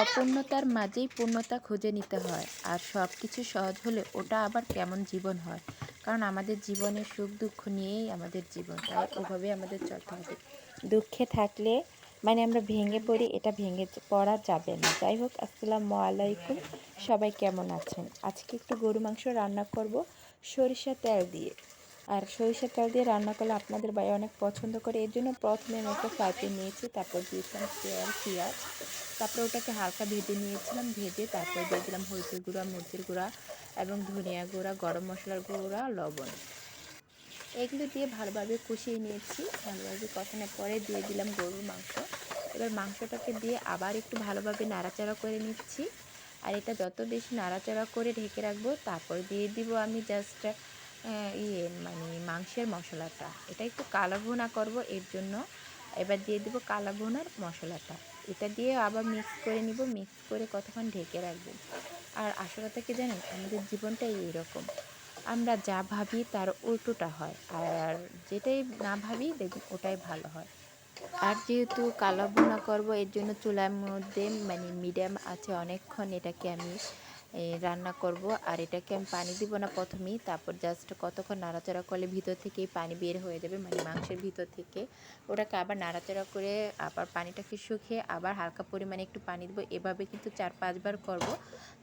অপূর্ণতার মাঝেই পূর্ণতা খুঁজে নিতে হয়। আর সব কিছু সহজ হলে ওটা আবার কেমন জীবন হয়? কারণ আমাদের জীবনে সুখ, দুঃখ নিয়েই আমাদের জীবন, তাই ওভাবে আমাদের চলতে হবে। দুঃখে থাকলে মানে আমরা ভেঙে পড়ি, এটা ভেঙে পড়া যাবে না। যাই হোক, আসসালামু আলাইকুম। সবাই কেমন আছেন? আজকে একটু গরু মাংস রান্না করব। সরিষা তেল দিয়ে। আর সরিষা তেল দিয়ে রান্না করলে আপনাদের ভাই অনেক পছন্দ করে। এর জন্য প্রথমে আমি একটা ফ্রাই প্যান নিয়েছি, তারপর দিয়েছিলাম তেল পেঁয়াজ। তারপরে ওটাকে হালকা ভেজে নিয়েছিলাম, ভেজে তারপর দিয়ে দিলাম হলুদের গুঁড়া, মরিচের গুঁড়া এবং ধনিয়া গুঁড়া, গরম মশলার গুঁড়া, লবণ। এগুলো দিয়ে ভালোভাবে কষিয়ে নিয়েছি, ভালোভাবে কষানোর পরে দিয়ে দিলাম গরুর মাংস। এবার মাংসটাকে দিয়ে আবার একটু ভালোভাবে নাড়াচাড়া করে নিচ্ছি। আর এটা যত বেশি নাড়াচাড়া করে ঢেকে রাখব, তারপর দিয়ে দিব আমি জাস্ট ইয়ে মানে মাংসের মশলাটা। এটা একটু কালো ভুনা করব, এর জন্য এবার দিয়ে দেবো কালো ভুনার মশলাটা। এটা দিয়ে আবার মিক্স করে নিব মিক্স করে কতক্ষণ ঢেকে রাখব। আর আসল কথা কি জানেন, আমাদের জীবনটাই এইরকম। আমরা যা ভাবি তার উল্টোটা হয়, আর যেটাই না ভাবি দেখুন ওটাই ভালো হয়। আর যেহেতু কালো ভুনা করব, এর জন্য চুলার মধ্যে মানে মিডিয়াম আছে, অনেকক্ষণ এটাকে আমি রান্না করব। আর এটাকে আমি পানি দিব না প্রথমেই। তারপর জাস্ট কতক্ষণ নাড়াচাড়া করলে ভিতর থেকেই পানি বের হয়ে যাবে মানে মাংসের ভিতর থেকে। ওটাকে আবার নাড়াচাড়া করে আবার পানিটাকে শুকিয়ে আবার হালকা পরিমাণে একটু পানি দেবো। এভাবে কিন্তু চার পাঁচবার করব।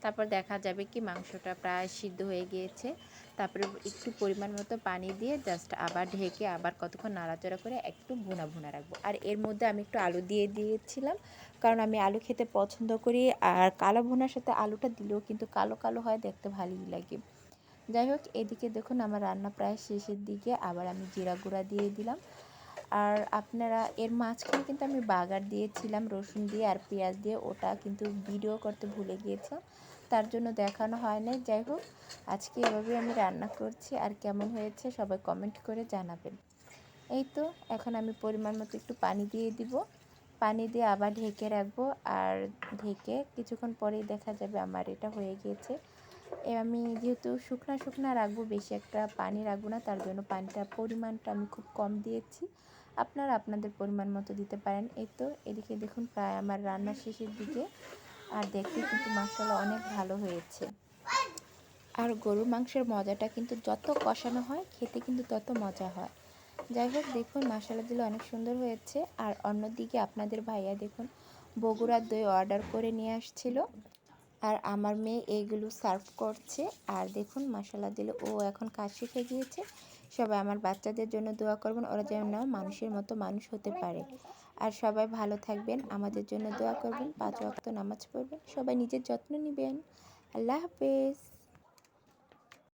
তারপর দেখা যাবে কি মাংসটা প্রায় সিদ্ধ হয়ে গিয়েছে। তারপরে একটু পরিমাণ মতো পানি দিয়ে জাস্ট আবার ঢেকে আবার কতক্ষণ নাড়াচাড়া করে একটু ভুনা ভুনা রাখব। আর এর মধ্যে আমি একটু আলু দিয়ে দিয়েছিলাম, কারণ আমি আলু খেতে পছন্দ করি আর কালো ভুনার সাথে আলুটা দিলেও কিন্তু কালো কালো হয়, দেখতে ভালোই লাগে। যাই হোক, এদিকে দেখুন আমার রান্না প্রায় শেষের দিকে, আবার আমি জিরা গুঁড়া দিয়ে দিলাম। আর আপনারা, এর মাঝখানে কিন্তু আমি বাগার দিয়েছিলাম, রসুন দিয়ে আর পেঁয়াজ দিয়ে, ওটা কিন্তু ভিডিও করতে ভুলে গিয়েছিলাম তার জন্য দেখানো হয় নাই যাই হোক, আজকে এভাবে আমি রান্না করছি, আর কেমন হয়েছে সবাই কমেন্ট করে জানাবেন। এই তো, এখন আমি পরিমাণ মতো একটু পানি দিয়ে দিব। পানি দিয়ে আবার ঢেকে রাখব, আর ঢেকে কিছুক্ষণ পরেই দেখা যাবে আমার এটা হয়ে গিয়েছে। আমি যেহেতু শুকনা শুকনা রাখব, বেশি একটা পানি রাখব না, তার জন্য পানিটার পরিমাণটা আমি খুব কম দিয়েছি। আপনারা আপনাদের পরিমাণ মতো দিতে পারেন। এই তো, এদিকে দেখুন প্রায় আমার রান্নার শেষের দিকে। আর দেখতে কিন্তু মশলা অনেক ভালো হয়েছে। আর গরুর মাংসের মজাটা কিন্তু যত কষানো হয়, খেতে কিন্তু তত মজা হয়। যাই হোক, দেখুন মশলা দিলে অনেক সুন্দর হয়েছে। আর অন্যদিকে আপনাদের ভাইয়া দেখুন বগুড়ার দই অর্ডার করে নিয়ে আসছিল। আর আমার মেয়ে এইগুলো সার্ভ করছে। আর দেখুন মশলা দিলে ও এখন কাজ শিখে গিয়েছে। সবাই আমার বাচ্চাদের জন্য দোয়া করবেন, ওরা যেন মানুষের মতো মানুষ হতে পারে। আর সবাই ভালো থাকবেন, আমাদের জন্য দোয়া করবেন, পাঁচ ওয়াক্ত নামাজ পড়বেন, সবাই নিজের যত্ন নেবেন। আল্লাহ হাফেজ।